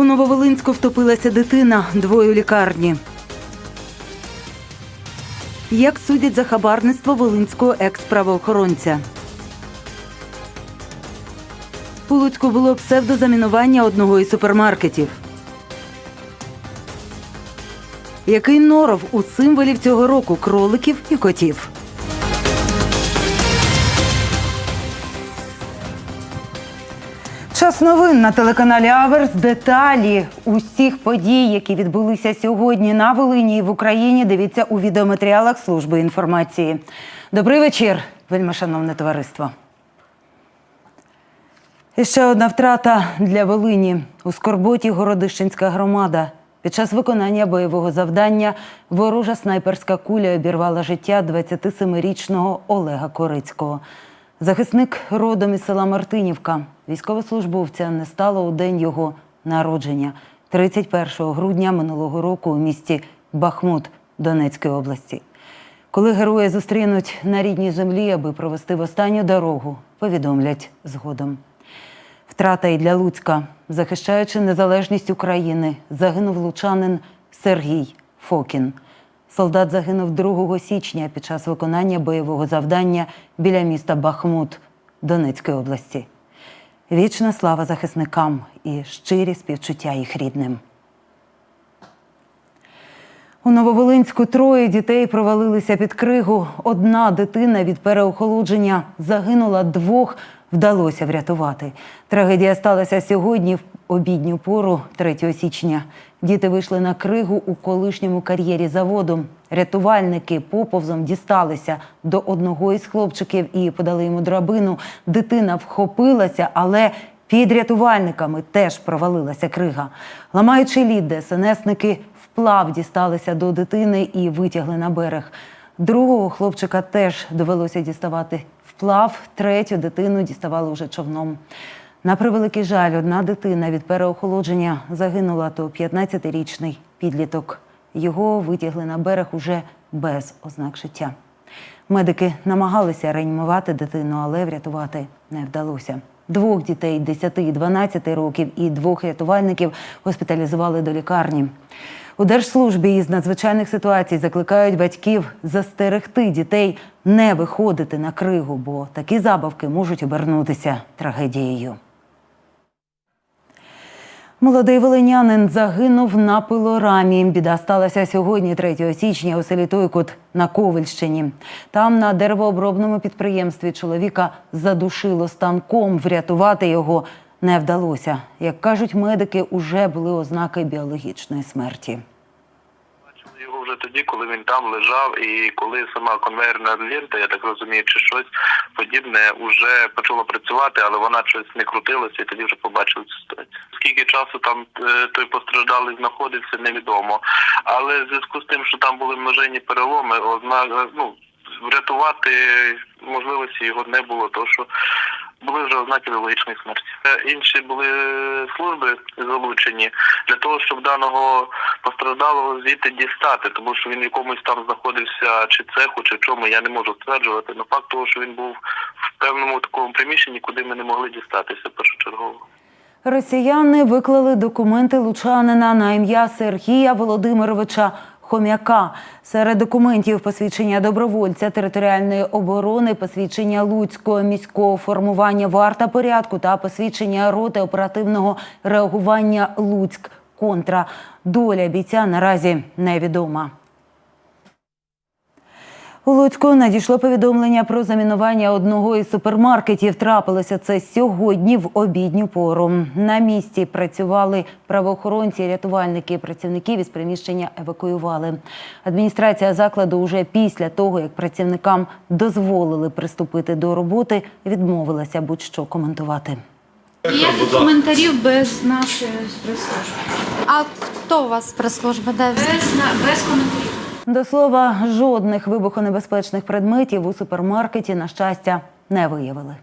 У Нововолинську втопилася дитина, двоє у лікарні. Як судять за хабарництво волинського екс-правоохоронця? У Луцьку було псевдозамінування одного із супермаркетів. Який норов у символів цього року кроликів і котів? Час новин на телеканалі Аверс. Деталі усіх подій, які відбулися сьогодні на Волині і в Україні. Дивіться у відеоматеріалах служби інформації. Добрий вечір, вельми шановне товариство. І ще одна втрата для Волині. У Скорботі Городищенська громада. Під час виконання бойового завдання ворожа снайперська куля обірвала життя 27-річного Олега Корицького. Захисник родом із села Мартинівка. Військовослужбовця не стало у день його народження 31 грудня минулого року у місті Бахмут Донецької області. Коли герої зустрінуть на рідній землі, аби провести в останню дорогу, повідомлять згодом. Втрата і для Луцька, захищаючи незалежність України, загинув лучанин Сергій Фокін. Солдат загинув 2 січня під час виконання бойового завдання біля міста Бахмут Донецької області. Вічна слава захисникам і щирі співчуття їх рідним. У Нововолинську троє дітей провалилися під кригу. Одна дитина від переохолодження загинула, двох вдалося врятувати. Трагедія сталася сьогодні обідню пору, 3 січня. Діти вийшли на кригу у колишньому кар'єрі заводу. Рятувальники поповзом дісталися до одного із хлопчиків і подали йому драбину. Дитина вхопилася, але під рятувальниками теж провалилася крига. Ламаючи лід, ДСНСники вплав дісталися до дитини і витягли на берег. Другого хлопчика теж довелося діставати вплав, третю дитину діставали уже човном. На превеликий жаль, одна дитина від переохолодження загинула, то 15-річний підліток. Його витягли на берег уже без ознак життя. Медики намагалися реанімувати дитину, але врятувати не вдалося. Двох дітей 10 і 12 років і двох рятувальників госпіталізували до лікарні. У держслужбі із надзвичайних ситуацій закликають батьків застерегти дітей не виходити на кригу, бо такі забавки можуть обернутися трагедією. Молодий волинянин загинув на пилорамі. Біда сталася сьогодні, 3 січня, у селі Тойкут на Ковельщині. Там на деревообробному підприємстві чоловіка задушило станком. Врятувати його не вдалося. Як кажуть медики, уже були ознаки біологічної смерті. Вже тоді, коли він там лежав, і коли сама конвейерна лента, я так розумію, чи щось подібне вже почало працювати, але вона щось не крутилася, і тоді вже побачили цю ситуацію. Скільки часу там е, той постраждалий знаходився, невідомо. Але в зв'язку з тим, що там були множинні переломи, озна... ну, врятувати можливості його не було, тому що були вже ознаки біологічної смерті. Е, Інші були служби залучені для того, щоб даного постраждалого звідти дістати, тому що він в якомусь там знаходився чи цеху, чи чому, я не можу стверджувати. Но факт того, що він був в певному такому приміщенні, куди ми не могли дістатися першочергово. Росіяни виклали документи лучанина на ім'я Сергія Володимировича Хом'яка. Серед документів посвідчення добровольця територіальної оборони, посвідчення Луцького міського формування варта порядку та посвідчення роти оперативного реагування Луцьк контра. Доля бійця наразі невідома. У Луцьку надійшло повідомлення про замінування одного із супермаркетів. Трапилося це сьогодні в обідню пору. На місці працювали правоохоронці, рятувальники, працівників із приміщення евакуювали. Адміністрація закладу уже після того, як працівникам дозволили приступити до роботи, відмовилася будь-що коментувати. Ніяких коментарів без нашої прес-служби. А хто у вас прес-служби? Де? Без, без коментарів. До слова, жодних вибухонебезпечних предметів у супермаркеті, на щастя, не виявили.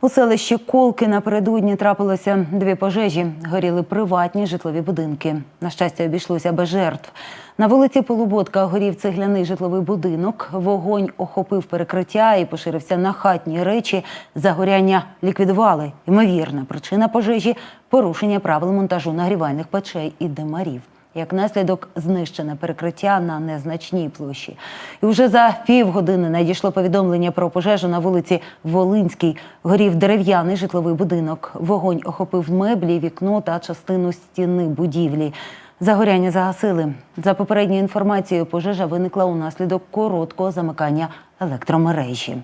У селищі Колки напередодні трапилося дві пожежі. Горіли приватні житлові будинки. На щастя, обійшлося без жертв. На вулиці Полуботка горів цегляний житловий будинок. Вогонь охопив перекриття і поширився на хатні речі. Загоряння ліквідували. Ймовірна причина пожежі порушення правил монтажу нагрівальних печей і димарів. Як наслідок знищене перекриття на незначній площі. І вже за півгодини надійшло повідомлення про пожежу на вулиці Волинській. Горів дерев'яний житловий будинок. Вогонь охопив меблі, вікно та частину стіни будівлі. Загоряння загасили. За попередньою інформацією, пожежа виникла унаслідок короткого замикання електромережі.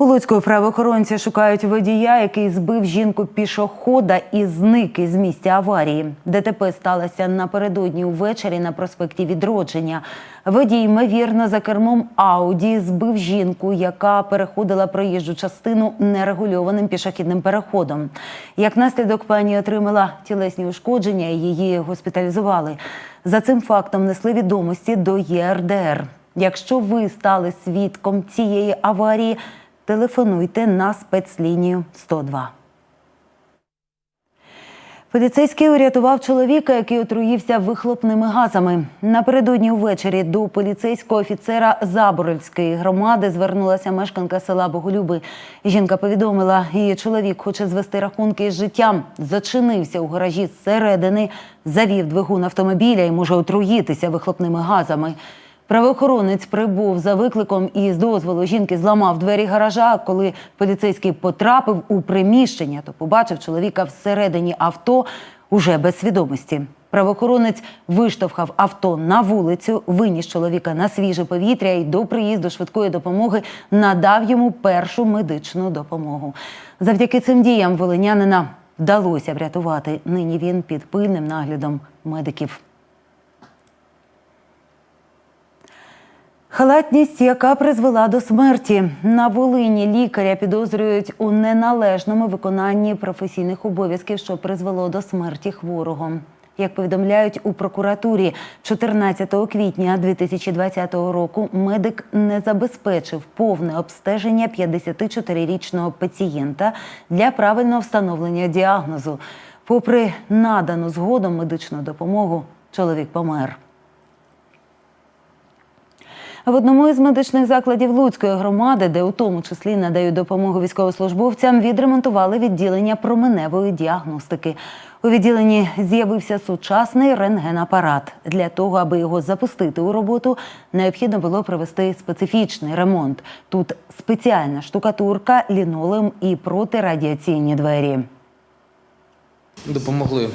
У Луцьку правоохоронці шукають водія, який збив жінку пішохода і зник із місця аварії. ДТП сталося напередодні увечері на проспекті Відродження. Водій, ймовірно, за кермом Ауді збив жінку, яка переходила проїжджу частину нерегульованим пішохідним переходом. Як наслідок, пані отримала тілесні ушкодження і її госпіталізували. За цим фактом несли відомості до ЄРДР. Якщо ви стали свідком цієї аварії, телефонуйте на спецлінію 102. Поліцейський урятував чоловіка, який отруївся вихлопними газами. Напередодні увечері до поліцейського офіцера Заборольської громади звернулася мешканка села Боголюби. Жінка повідомила, її чоловік хоче звести рахунки з життям. Зачинився у гаражі зсередини, завів двигун автомобіля і може отруїтися вихлопними газами. Правоохоронець прибув за викликом і з дозволу жінки зламав двері гаража. Коли поліцейський потрапив у приміщення, то побачив чоловіка всередині авто уже без свідомості. Правоохоронець виштовхав авто на вулицю, виніс чоловіка на свіже повітря і до приїзду швидкої допомоги надав йому першу медичну допомогу. Завдяки цим діям волинянина вдалося врятувати. Нині він під пильним наглядом медиків. Халатність, яка призвела до смерті на Волині, лікаря підозрюють у неналежному виконанні професійних обов'язків, що призвело до смерті хворого. Як повідомляють у прокуратурі, 14 квітня 2020 року медик не забезпечив повне обстеження 54-річного пацієнта для правильного встановлення діагнозу. Попри надану згодом медичну допомогу, чоловік помер. В одному із медичних закладів Луцької громади, де у тому числі надають допомогу військовослужбовцям, відремонтували відділення променевої діагностики. У відділенні з'явився сучасний рентгенапарат. Для того, аби його запустити у роботу, необхідно було провести специфічний ремонт. Тут спеціальна штукатурка, лінолеум і протирадіаційні двері. Допомогли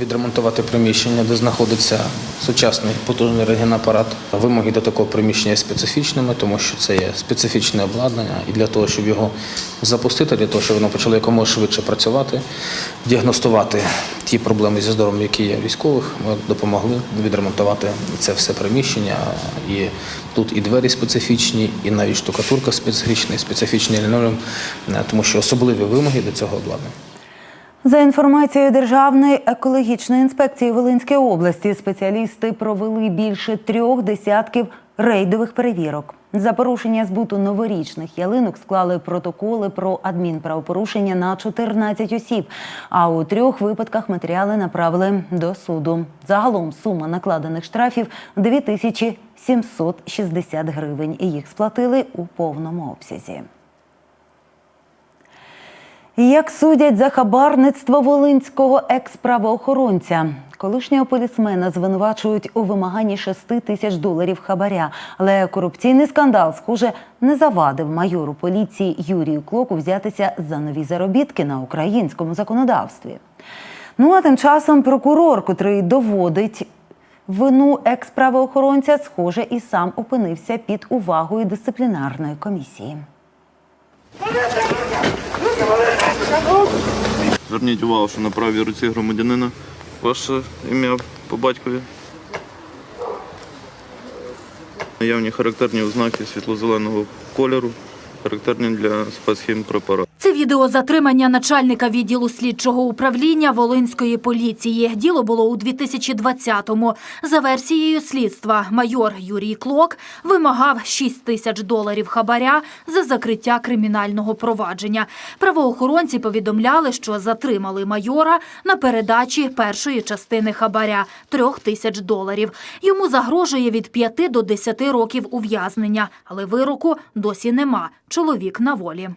відремонтувати приміщення, де знаходиться сучасний потужний рентгенапарат. Вимоги до такого приміщення є специфічними, тому що це є специфічне обладнання. І для того, щоб його запустити, для того, щоб воно почало якомога швидше працювати, діагностувати ті проблеми зі здоров'ям, які є військових, ми допомогли відремонтувати це все приміщення. І тут і двері специфічні, і навіть штукатурка специфічна, і специфічний лінолеум, е, тому що особливі вимоги до цього обладнання. За інформацією Державної екологічної інспекції Волинської області, спеціалісти провели більше трьох десятків рейдових перевірок. За порушення збуту новорічних ялинок склали протоколи про адмінправопорушення на 14 осіб. А у трьох випадках матеріали направили до суду. Загалом сума накладених штрафів 2760 гривень. І їх сплатили у повному обсязі. Як судять за хабарництво волинського екс-правоохоронця? Колишнього полісмена звинувачують у вимаганні 6 тисяч доларів хабаря. Але корупційний скандал, схоже, не завадив майору поліції Юрію Клоку взятися за нові заробітки на українському законодавстві. Ну а тим часом прокурор, котрий доводить вину екс-правоохоронця, схоже, і сам опинився під увагою дисциплінарної комісії. Зверніть увагу, що на правій руці громадянина ваше ім'я по батькові. Наявні характерні ознаки світло-зеленого кольору, характерні для спецхімпрепарату. Це Відео затримання начальника відділу слідчого управління Волинської поліції. Діло було у 2020-му. За версією слідства, майор Юрій Клок вимагав 6 тисяч доларів хабаря за закриття кримінального провадження. Правоохоронці повідомляли, що затримали майора на передачі першої частини хабаря – 3 тисяч доларів. Йому загрожує від 5 до 10 років ув'язнення, але вироку досі нема. Чоловік на волі.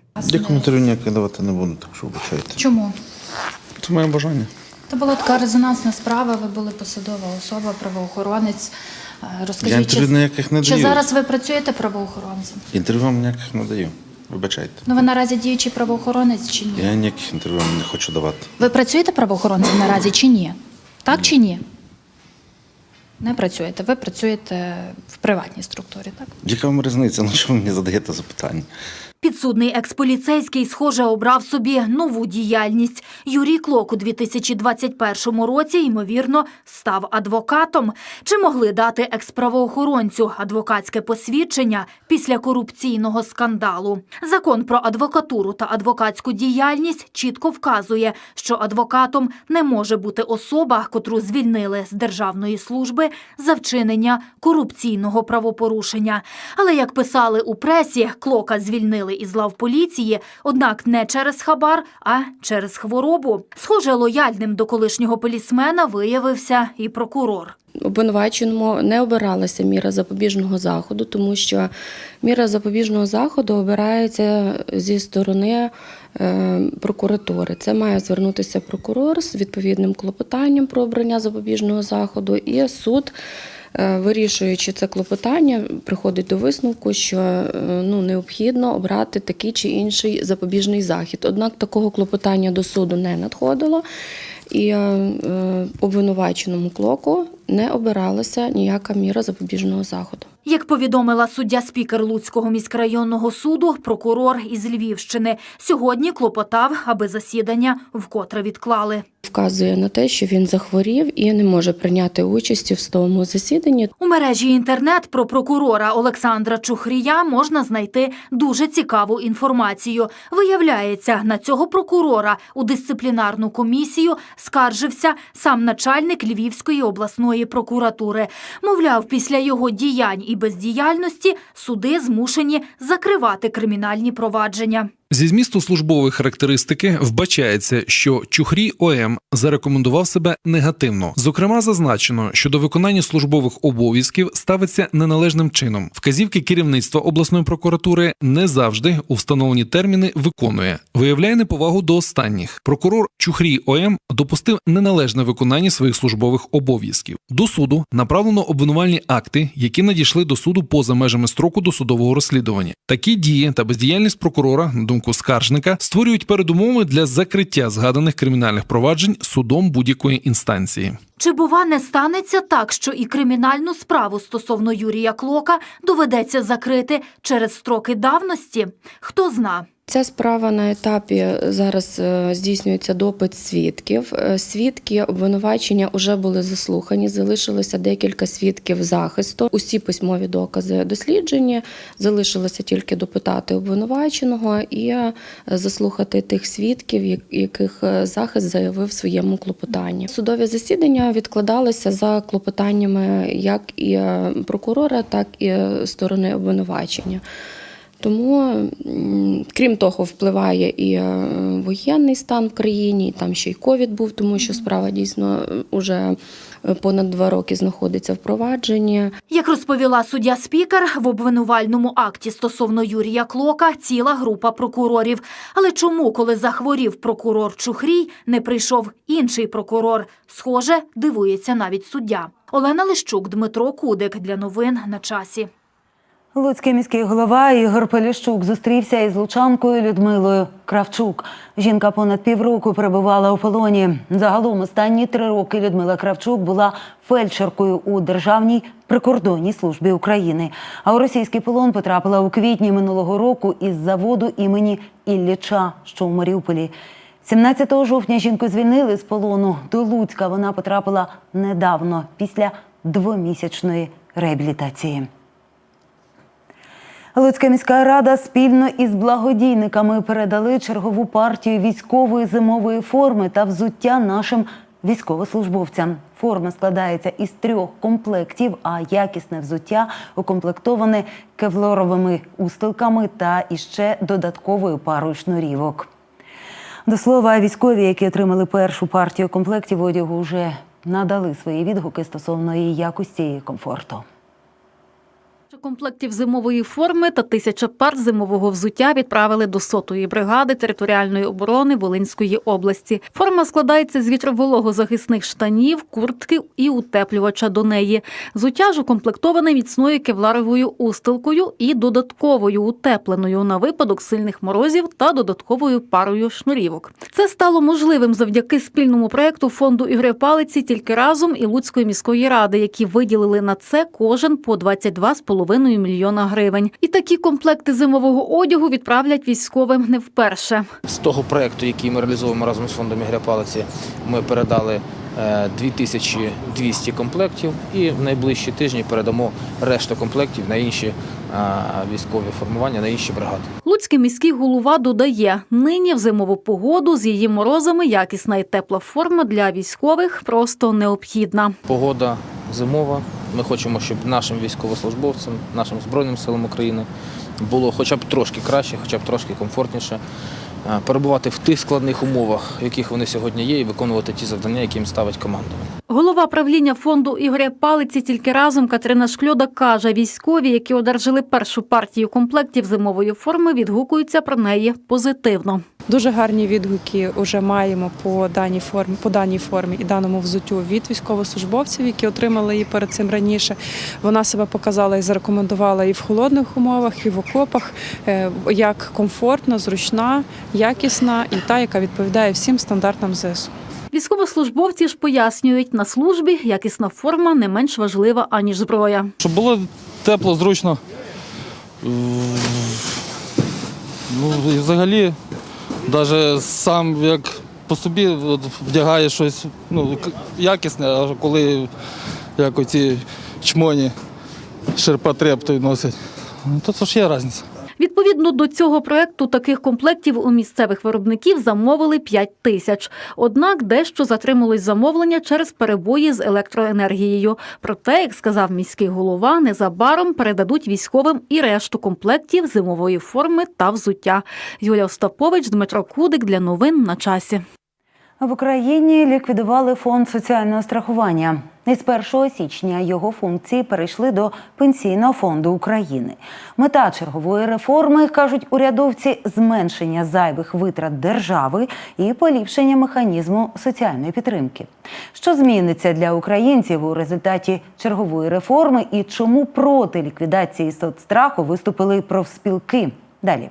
Я ніяких давати не буду, так що вибачайте. Чому? Це моє бажання. Це була така резонансна справа, ви були посадова особа, правоохоронець. Е, Розкажіть, Я інтерв'ю ніяких не чи даю. зараз ви працюєте правоохоронцем? Інтерв'ю вам ніяких не даю. Вибачайте. Ну ви наразі діючий правоохоронець чи ні? Я ніяких інтерв'ю вам не хочу давати. Ви працюєте правоохоронцем наразі чи ні? Так чи ні? Не працюєте. Ви працюєте в приватній структурі, так? Яка вам різниця? Ну чому ви мені задаєте запитання? Підсудний експоліцейський, схоже, обрав собі нову діяльність. Юрій Клок у 2021 році, ймовірно, став адвокатом. Чи могли дати експравоохоронцю адвокатське посвідчення після корупційного скандалу? Закон про адвокатуру та адвокатську діяльність чітко вказує, що адвокатом не може бути особа, котру звільнили з державної служби за вчинення корупційного правопорушення. Але як писали у пресі, Клока звільнили із лав поліції, однак не через хабар, а через хворобу. Схоже, лояльним до колишнього полісмена виявився і прокурор. Обвинуваченому не обиралася міра запобіжного заходу, тому що міра запобіжного заходу обирається зі сторони е, прокуратури. Це має звернутися прокурор з відповідним клопотанням про обрання запобіжного заходу, і суд. Е, Вирішуючи це клопотання, приходить до висновку, що е, ну, необхідно обрати такий чи інший запобіжний захід. Однак такого клопотання до суду не надходило, і е, обвинуваченому клоку не обиралася ніяка міра запобіжного заходу. Як повідомила суддя спікер Луцького міськрайонного суду, прокурор із Львівщини сьогодні клопотав, аби засідання вкотре відклали. Вказує на те, що він захворів і не може прийняти участі в судовому засіданні. У мережі інтернет про прокурора Олександра Чухрія можна знайти дуже цікаву інформацію. Виявляється, на цього прокурора у дисциплінарну комісію скаржився сам начальник Львівської обласної прокуратури. Мовляв, після його діянь і бездіяльності суди змушені закривати кримінальні провадження. Зі змісту службової характеристики вбачається, що Чухрій ОМ зарекомендував себе негативно. Зокрема, зазначено, що до виконання службових обов'язків ставиться неналежним чином. Вказівки керівництва обласної прокуратури не завжди у встановлені терміни виконує, виявляє неповагу до останніх. Прокурор Чухрій ОМ допустив неналежне виконання своїх службових обов'язків. До суду направлено обвинувальні акти, які надійшли до суду поза межами строку досудового розслідування. Такі дії та бездіяльність прокурора, на думку скаржника, створюють передумови для закриття згаданих кримінальних проваджень судом будь-якої інстанції. Чи бува не станеться так, що і кримінальну справу стосовно Юрія Клока доведеться закрити через строки давності? Хто зна? Ця справа на етапі зараз е, здійснюється допит свідків. Е, Свідки обвинувачення вже були заслухані. Залишилося декілька свідків захисту. Усі письмові докази досліджені. Залишилося тільки допитати обвинуваченого і е, заслухати тих свідків, яких е, захист заявив в своєму клопотанні. Судові засідання відкладалися за клопотаннями як і е, прокурора, так і е, сторони обвинувачення. Тому, крім того, впливає і е, воєнний стан в країні, і там ще й ковід був, тому що справа дійсно уже понад два роки знаходиться в провадженні. Як розповіла суддя спікер, в обвинувальному акті стосовно Юрія Клока ціла група прокурорів. Але чому, коли захворів прокурор Чухрій, не прийшов інший прокурор? Схоже, дивується навіть суддя. Олена Лищук, Дмитро Кудик для новин на часі. Луцький міський голова Ігор Поліщук зустрівся із лучанкою Людмилою Кравчук. Жінка понад півроку перебувала у полоні. Загалом останні три роки Людмила Кравчук була фельдшеркою у Державній прикордонній службі України. А у російський полон потрапила у квітні минулого року із заводу імені Ілліча, що у Маріуполі. 17 жовтня жінку звільнили з полону. До Луцька вона потрапила недавно, після двомісячної реабілітації. Луцька міська рада спільно із благодійниками передали чергову партію військової зимової форми та взуття нашим військовослужбовцям. Форма складається із трьох комплектів, а якісне взуття укомплектоване кевлоровими устилками та іще додатковою парою шнурівок. До слова, військові, які отримали першу партію комплектів одягу, вже надали свої відгуки стосовно її якості і комфорту. Комплектів зимової форми та тисяча пар зимового взуття відправили до сотої бригади територіальної оборони Волинської області. Форма складається з вітровологозахисних штанів, куртки і утеплювача до неї. Взуття ж укомплектоване міцною кевларовою устилкою і додатковою утепленою на випадок сильних морозів та додатковою парою шнурівок. Це стало можливим завдяки спільному проекту фонду ігри палиці тільки разом і Луцької міської ради, які виділили на це кожен по 22,5 мільйона гривень. І такі комплекти зимового одягу відправлять військовим не вперше. З того проекту, який ми реалізовуємо разом з фондом Ігоря Палиці, ми передали е, 2200 комплектів і в найближчі тижні передамо решту комплектів на інші е, військові формування, на інші бригади. Луцький міський голова додає, нині в зимову погоду з її морозами якісна і тепла форма для військових просто необхідна. Погода зимова. Ми хочемо, щоб нашим військовослужбовцям, нашим Збройним силам України було хоча б трошки краще, хоча б трошки комфортніше е, перебувати в тих складних умовах, в яких вони сьогодні є, і виконувати ті завдання, які їм ставить командування. Голова правління фонду Ігоря Палиці тільки разом Катерина Шкльода каже, військові, які одержали першу партію комплектів зимової форми, відгукуються про неї позитивно. Дуже гарні відгуки вже маємо по даній формі, по даній формі і даному взуттю від військовослужбовців, які отримали її перед цим раніше. Вона себе показала і зарекомендувала і в холодних умовах, і в окопах, е, як комфортна, зручна, якісна і та, яка відповідає всім стандартам ЗСУ. Військовослужбовці ж пояснюють, на службі якісна форма не менш важлива, аніж зброя. Щоб було тепло, зручно. Ну, і взагалі, навіть сам як по собі вдягає щось ну, якісне, а коли як оці чмоні ширпотреб той носить, ну, то це ж є різниця. Відповідно до цього проекту таких комплектів у місцевих виробників замовили 5 тисяч. Однак дещо затрималось замовлення через перебої з електроенергією. Проте, як сказав міський голова, незабаром передадуть військовим і решту комплектів зимової форми та взуття. Юлія Остапович, Дмитро Кудик для новин на часі. В Україні ліквідували фонд соціального страхування. Із 1 січня його функції перейшли до Пенсійного фонду України. Мета чергової реформи, кажуть урядовці, зменшення зайвих витрат держави і поліпшення механізму соціальної підтримки. Що зміниться для українців у результаті чергової реформи і чому проти ліквідації соцстраху виступили профспілки? Далі.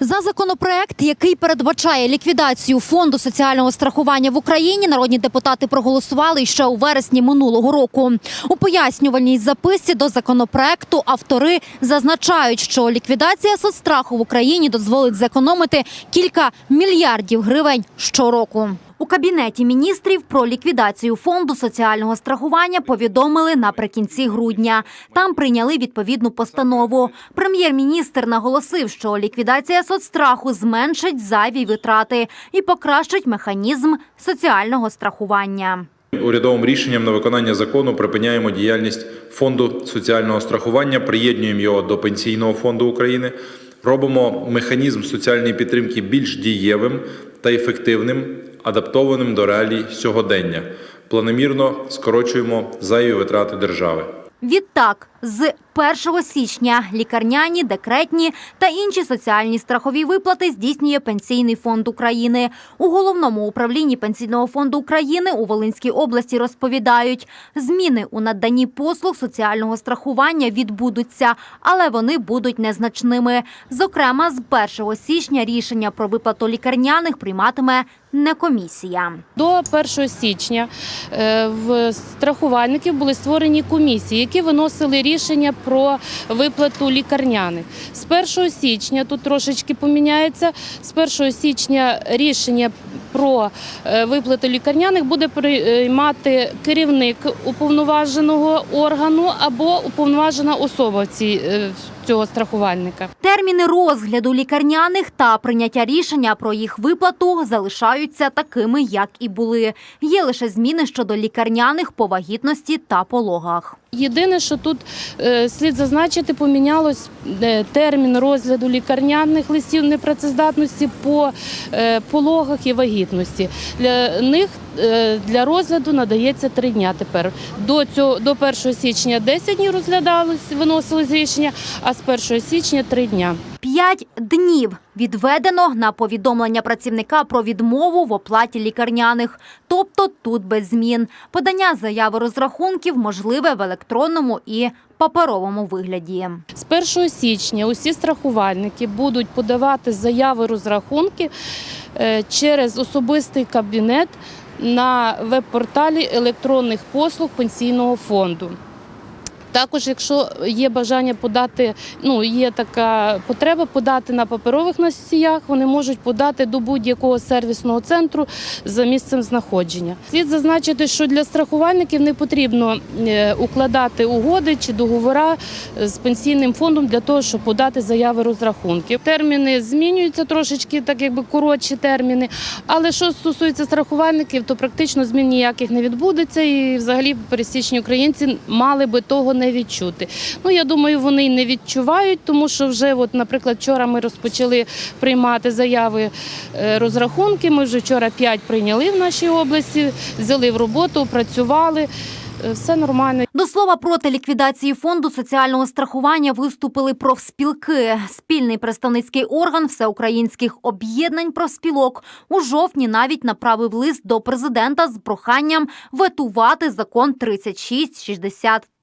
За законопроект, який передбачає ліквідацію фонду соціального страхування в Україні, народні депутати проголосували ще у вересні минулого року. У пояснювальній записці до законопроекту автори зазначають, що ліквідація соцстраху в Україні дозволить зекономити кілька мільярдів гривень щороку. У кабінеті міністрів про ліквідацію фонду соціального страхування повідомили наприкінці грудня. Там прийняли відповідну постанову. Прем'єр-міністр наголосив, що ліквідація соцстраху зменшить зайві витрати і покращить механізм соціального страхування. Урядовим рішенням на виконання закону припиняємо діяльність фонду соціального страхування, приєднуємо його до Пенсійного фонду України, робимо механізм соціальної підтримки більш дієвим та ефективним, адаптованим до реалій сьогодення. Планомірно скорочуємо зайві витрати держави. Відтак, з 1 січня лікарняні, декретні та інші соціальні страхові виплати здійснює Пенсійний фонд України. У головному управлінні Пенсійного фонду України у Волинській області розповідають, зміни у наданні послуг соціального страхування відбудуться, але вони будуть незначними. Зокрема, з 1 січня рішення про виплату лікарняних прийматиме не комісія. До 1 січня е, в страхувальників були створені комісії, які виносили рішення про виплату лікарняних. З 1 січня тут трошечки поміняється. З 1 січня рішення про е, виплату лікарняних буде приймати керівник уповноваженого органу або уповноважена особа в цій, е, цього страхувальника. Терміни розгляду лікарняних та прийняття рішення про їх виплату залишаються такими, як і були. Є лише зміни щодо лікарняних по вагітності та пологах. Єдине, що тут е, слід зазначити, помінялось е, термін розгляду лікарняних листів непрацездатності по е, пологах і вагітності. Для них для розгляду надається три дня тепер. До цього до 1 січня 10 днів розглядалось, виносилось рішення, а з 1 січня 3 дня. П'ять днів відведено на повідомлення працівника про відмову в оплаті лікарняних. Тобто тут без змін. Подання заяви розрахунків можливе в електронному і паперовому вигляді. З 1 січня усі страхувальники будуть подавати заяви розрахунки е, через особистий кабінет на веб-порталі електронних послуг пенсійного фонду. Також, якщо є бажання подати, ну є така потреба подати на паперових носіях, вони можуть подати до будь-якого сервісного центру за місцем знаходження. Слід зазначити, що для страхувальників не потрібно е, укладати угоди чи договори з пенсійним фондом для того, щоб подати заяви розрахунків. Терміни змінюються трошечки, так якби коротші терміни. Але що стосується страхувальників, то практично змін ніяких не відбудеться, і взагалі пересічні українці мали би того не відчути. Ну я думаю, вони не відчувають, тому що вже, от, наприклад, вчора ми розпочали приймати заяви е, розрахунки. Ми вже вчора п'ять прийняли в нашій області, взяли в роботу, працювали. Е, Все нормально. До слова, проти ліквідації фонду соціального страхування виступили профспілки. Спільний представницький орган всеукраїнських об'єднань профспілок у жовтні навіть направив лист до президента з проханням ветувати закон 3663.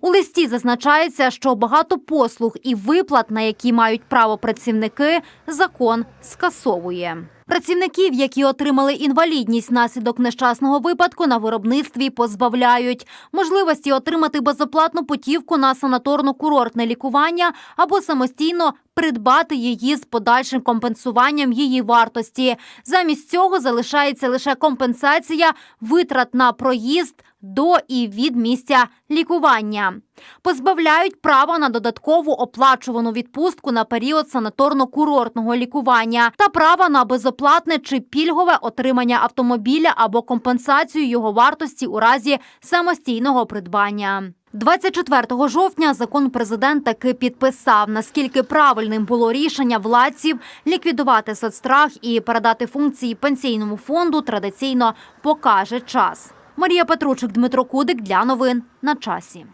У листі зазначається, що багато послуг і виплат, на які мають право працівники, закон скасовує. Працівників, які отримали інвалідність внаслідок нещасного випадку, на виробництві позбавляють можливості отримати безоплатну путівку на санаторно-курортне лікування або самостійно придбати її з подальшим компенсуванням її вартості. Замість цього залишається лише компенсація витрат на проїзд до і від місця лікування. Позбавляють права на додаткову оплачувану відпустку на період санаторно-курортного лікування та права на безоплатне чи пільгове отримання автомобіля або компенсацію його вартості у разі самостійного придбання. 24 жовтня закон президент таки підписав, наскільки правильним було рішення владців ліквідувати соцстрах і передати функції пенсійному фонду традиційно покаже час. Марія Петручик, Дмитро Кудик для новин на часі.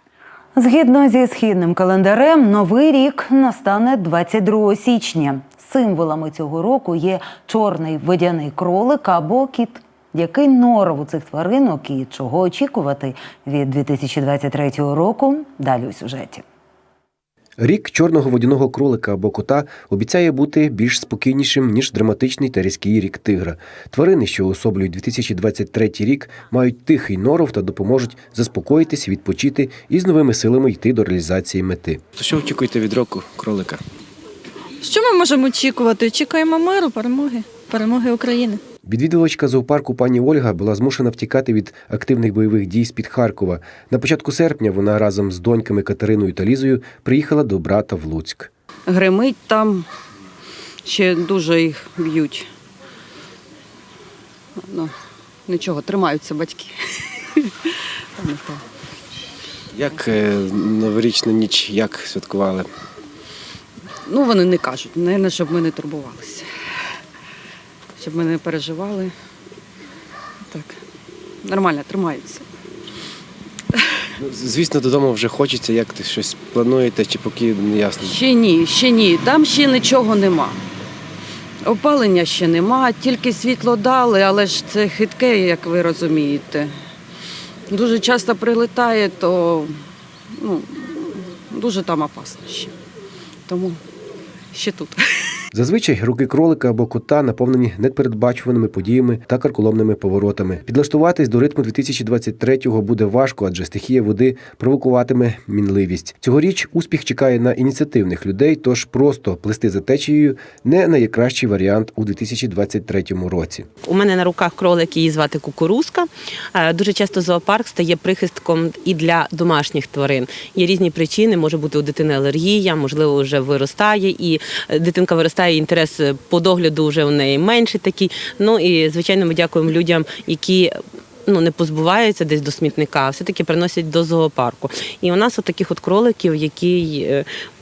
Згідно зі східним календарем, новий рік настане 22 січня. Символами цього року є чорний водяний кролик або кіт. Який норов у цих тваринок і чого очікувати від 2023 року? Далі у сюжеті. Рік чорного водяного кролика або кота обіцяє бути більш спокійнішим, ніж драматичний та різкий рік тигра. Тварини, що особлюють 2023 рік, мають тихий норов та допоможуть заспокоїтись, відпочити і з новими силами йти до реалізації мети. То що очікуєте від року кролика? Що ми можемо очікувати? Очікуємо миру, перемоги, перемоги України. Відвідувачка зоопарку пані Ольга була змушена втікати від активних бойових дій з-під Харкова. На початку серпня вона разом з доньками Катериною та Лізою приїхала до брата в Луцьк. Гримить там, ще дуже їх б'ють. Ну, нічого, тримаються батьки. Як е, новорічну ніч, як святкували? Ну, вони не кажуть, не щоб ми не турбувалися. Щоб ми не переживали. Так, нормально, тримаються. Ну, Звісно, додому вже хочеться, як ти щось плануєте, чи поки не ясно. Ще ні, ще ні. Там ще нічого нема. Опалення ще нема, тільки світло дали, але ж це хитке, як ви розумієте. Дуже часто прилетає, то ну, дуже там опасно ще. Тому ще тут. Зазвичай руки кролика або кота наповнені непередбачуваними подіями та карколомними поворотами. Підлаштуватись до ритму 2023-го буде важко, адже стихія води провокуватиме мінливість. Цьогоріч успіх чекає на ініціативних людей, тож просто плести за течією не найкращий варіант у 2023 році. У мене на руках кролик, її звати кукурузка. Е, Дуже часто зоопарк стає прихистком і для домашніх тварин. Є різні причини, може бути у дитини алергія, можливо, вже виростає, і е, дитинка виростає, інтерес е, по догляду вже в неї менший такий. Ну і звичайно, ми дякуємо людям, які. Ну, не позбуваються десь до смітника, а все-таки приносять до зоопарку. І у нас от таких от кроликів, які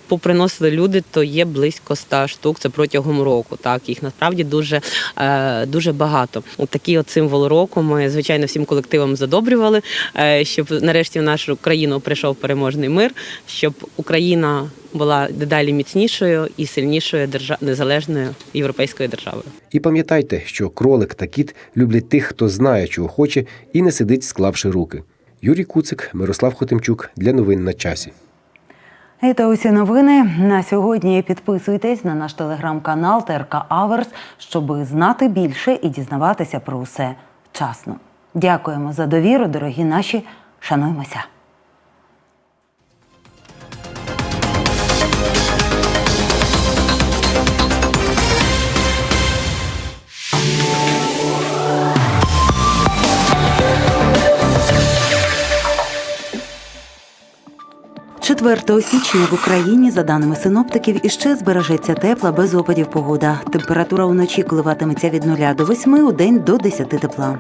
поприносили люди, то є близько 100 штук. Це протягом року. Так їх насправді дуже, е, дуже багато. Такий от символ року. Ми звичайно всім колективам задобрювали, е, щоб нарешті в нашу країну прийшов переможний мир, щоб Україна була дедалі міцнішою і сильнішою держа... незалежною європейською державою. І пам'ятайте, що кролик та кіт люблять тих, хто знає, чого хоче, і не сидить, склавши руки. Юрій Куцик, Мирослав Хотимчук для новин на часі. І та усі новини на сьогодні. Підписуйтесь на наш телеграм-канал ТРК Аверс, щоб знати більше і дізнаватися про усе вчасно. Дякуємо за довіру, дорогі наші. Шануємося. 4 січня в Україні, за даними синоптиків, іще збережеться тепла без опадів погода. Температура вночі коливатиметься від 0 до 8, у день до 10 тепла.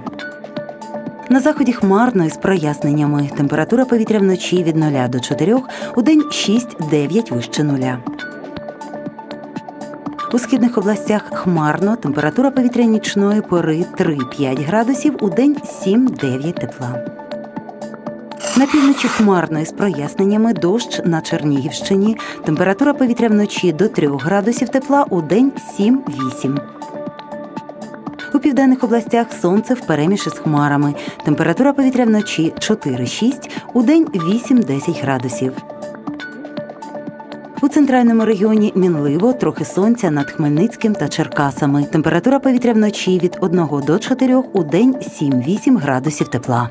На заході хмарно із проясненнями. Температура повітря вночі від 0 до 4, у день 6-9 вище нуля. У східних областях хмарно. Температура повітря нічної пори 3-5 градусів, у день 7-9 тепла. На півночі хмарно із проясненнями дощ на Чернігівщині. Температура повітря вночі до 3 градусів тепла, у день 7-8. У південних областях сонце впереміж із хмарами. Температура повітря вночі 4-6, у день 8-10 градусів. У центральному регіоні мінливо, трохи сонця над Хмельницьким та Черкасами. Температура повітря вночі від 1 до 4, у день 7-8 градусів тепла.